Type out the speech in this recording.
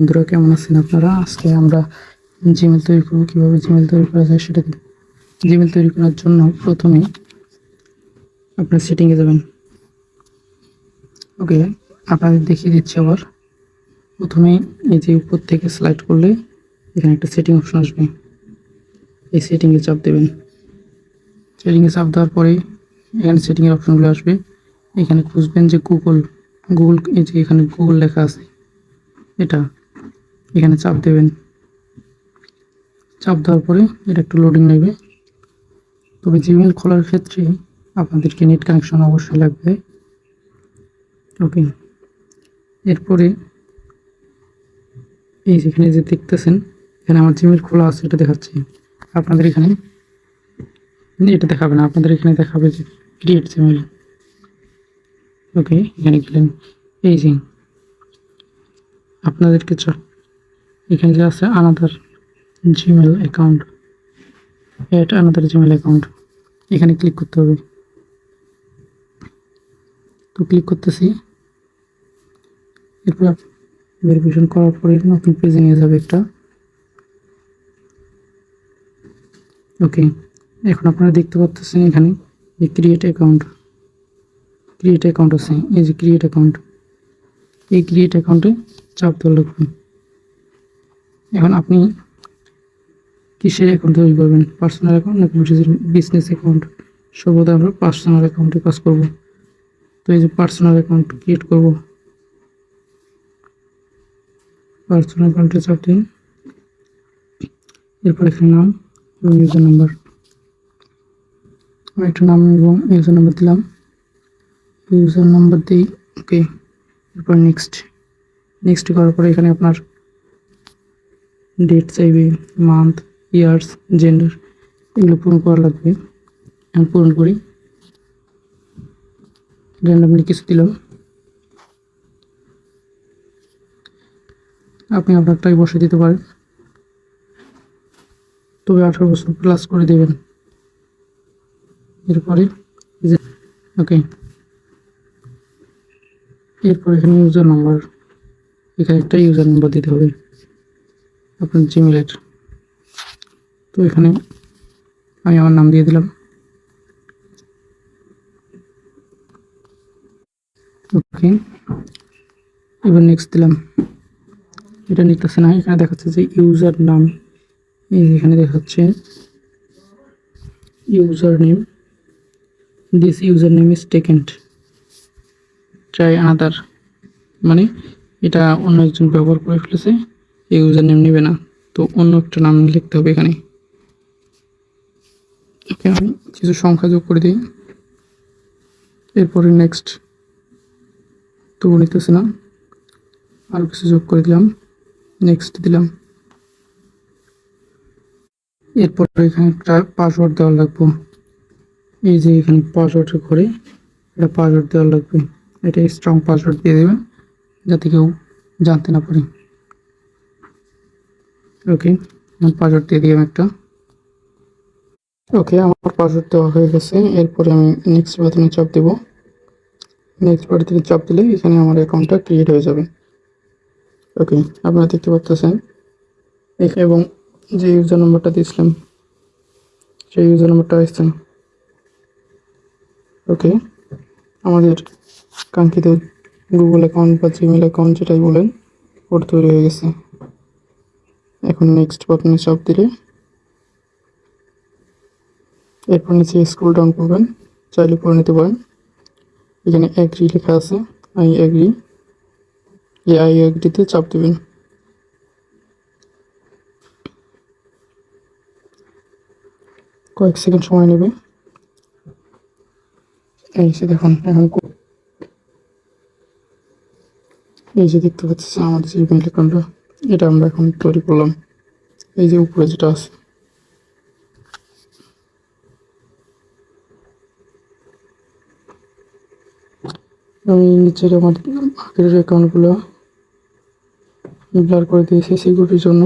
বন্ধুরা, কেমন আছেন আপনারা? আজকে আমরা জিমেল তৈরি করব। কীভাবে জিমেল তৈরি করা যায় সেটা জিমেল তৈরি করার জন্য প্রথমে আপনার সেটিংয়ে যাবেন। ওকে, আপনাদের দেখিয়ে দিচ্ছি আবার। প্রথমে এই যে উপর থেকে স্লাইড করলে এখানে একটা সেটিং অপশন আসবে। এই সেটিংয়ে চাপ দেবেন। সেটিংয়ে চাপ দেওয়ার পরে এখানে সেটিংয়ের অপশনগুলো আসবে। এখানে খুঁজবেন যে গুগল গুগল এই যে এখানে গুগল লেখা আছে, এটা। এখানে চাপ দেবেন। চাপ দেওয়ার পরে এটা একটু লোডিং নেবে। তবে জিমেল খোলার ক্ষেত্রে আপনাদেরকে নেট কানেকশন অবশ্যই লাগবে। ওকে এরপরে এই যেখানে যে দেখতেছেন, এখানে আমার জিমেল খোলা আছে, এটা দেখাচ্ছি। আপনাদের এখানে এটা দেখাবে না, আপনাদের এখানে দেখাবে যে ক্রিয়েট জিমেল ওকে এখানে গেলেন। এই যে আপনাদেরকে এখানে যে আছে another Gmail account add another Gmail account এখানে ক্লিক করতে হবে। তো ক্লিক করতেছি। এরপর ভেরিফিকেশন করার পরে নতুন পেজে নিয়ে যাবে একটা। ওকে এখন আপনারা দেখতে পাচ্ছেন এখানে যে ক্রিয়েট অ্যাকাউন্ট ক্রিয়েট অ্যাকাউন্ট আছে। এই যে ক্রিয়েট অ্যাকাউন্ট এই ক্রিয়েট অ্যাকাউন্টে চাপ দেওয়া লাগবে এখন আপনি কিসের অ্যাকাউন্ট তৈরি করবেন? পার্সোনাল অ্যাকাউন্ট নাকি বিজনেস অ্যাকাউন্ট সর্বদা আমরা পার্সোনাল অ্যাকাউন্টে কাজ করব। তো এই যে পার্সোনাল অ্যাকাউন্ট ক্রিয়েট করব। পার্সোনাল অ্যাকাউন্টে চাপ দিন এরপর এখানে নাম এবং ইউজার নাম্বার একটা নাম এবং ইউজার নাম্বার দিলাম। ইউজার নাম্বার দিই ওকে এরপর নেক্সট নেক্সট করার পরে এখানে আপনার ডেট চাইবে মান্থ ইয়ার্স জেন্ডার এগুলো পূরণ করা লাগবে। আমি পূরণ করি। র্যান্ডামলি কিছু দিলাম। আপনি আপনারটাই বসে দিতে পারেন। তবে আঠারো বছর প্লাস করে দেবেন। এরপরে ওকে এরপর এখানে ইউজার নাম্বার এখানে একটা ইউজার নাম্বার দিতে হবে। আপনার জিমেলের তো এখানে আমি আমার নাম দিয়ে দিলাম। ওকে এবার নেক্সট দিলাম। এটা নিতেছে না, এখানে দেখাচ্ছে যে ইউজার নাম এখানে দেখাচ্ছে user name this user name is taken try another মানে এটা অন্য একজন ব্যবহার করে ফেলেছে। ইউজার নেম নেবে না। তো অন্য একটা নাম লিখতে হবে এখানে। ওকে, আমি কিছু সংখ্যা যোগ করে দিই। এরপরে নেক্সট তবু নিতেছে না। আরও কিছু যোগ করে দিলাম। নেক্সট দিলাম। এরপর এখানে একটা পাসওয়ার্ড দেওয়া লাগবে। এই যে এখানে পাসওয়ার্ডের ঘরে এটা পাসওয়ার্ড দেওয়া লাগবে। এটা স্ট্রং পাসওয়ার্ড দিয়ে দেবে, যাতে কেউ জানতে না পারে। ওকে, আমার পাসওয়ার্ড দিয়ে দিলাম একটা। ওকে, আমার পাসওয়ার্ড দেওয়া হয়ে গেছে। এরপরে আমি নেক্সট বাটনে চাপ দেব। নেক্সট বাটনে চাপ দিলে এখানে আমার অ্যাকাউন্টটা ক্রিয়েট হয়ে যাবে। ওকে, আপনারা দেখতে পাচ্ছেন। এবং যে ইউজার নাম্বারটা দিয়েছিলাম, সেই ইউজার নাম্বারটা আসছে ওকে, আমাদের কাঙ্ক্ষিত গুগল অ্যাকাউন্ট বা জিমেল অ্যাকাউন্ট যেটাই বলেন, ওটা তৈরি হয়ে গেছে। এখন নেক্সট বাটনে চাপ দিলে এরপর নিচে স্ক্রল ডাউন করবেন, চাইলে করে নিতে পারেন। এখানে অ্যাগ্রি লেখা আছে আই অ্যাগ্রি এই আই অ্যাগ্রিতে চাপ দেবেন। কয়েক সেকেন্ড সময় নেবে। এই যে দেখুন, এখন এই যে দেখতে পাচ্ছি আমাদের যে ইমেল অ্যাকাউন্টটা এটা আমরা এখন তৈরি করলাম। এই যে উপরে যেটা আছে। আমি নিচের আমার আগের অ্যাকাউন্টগুলো ব্লার করে দিয়েছি সিকিউরিটির জন্য।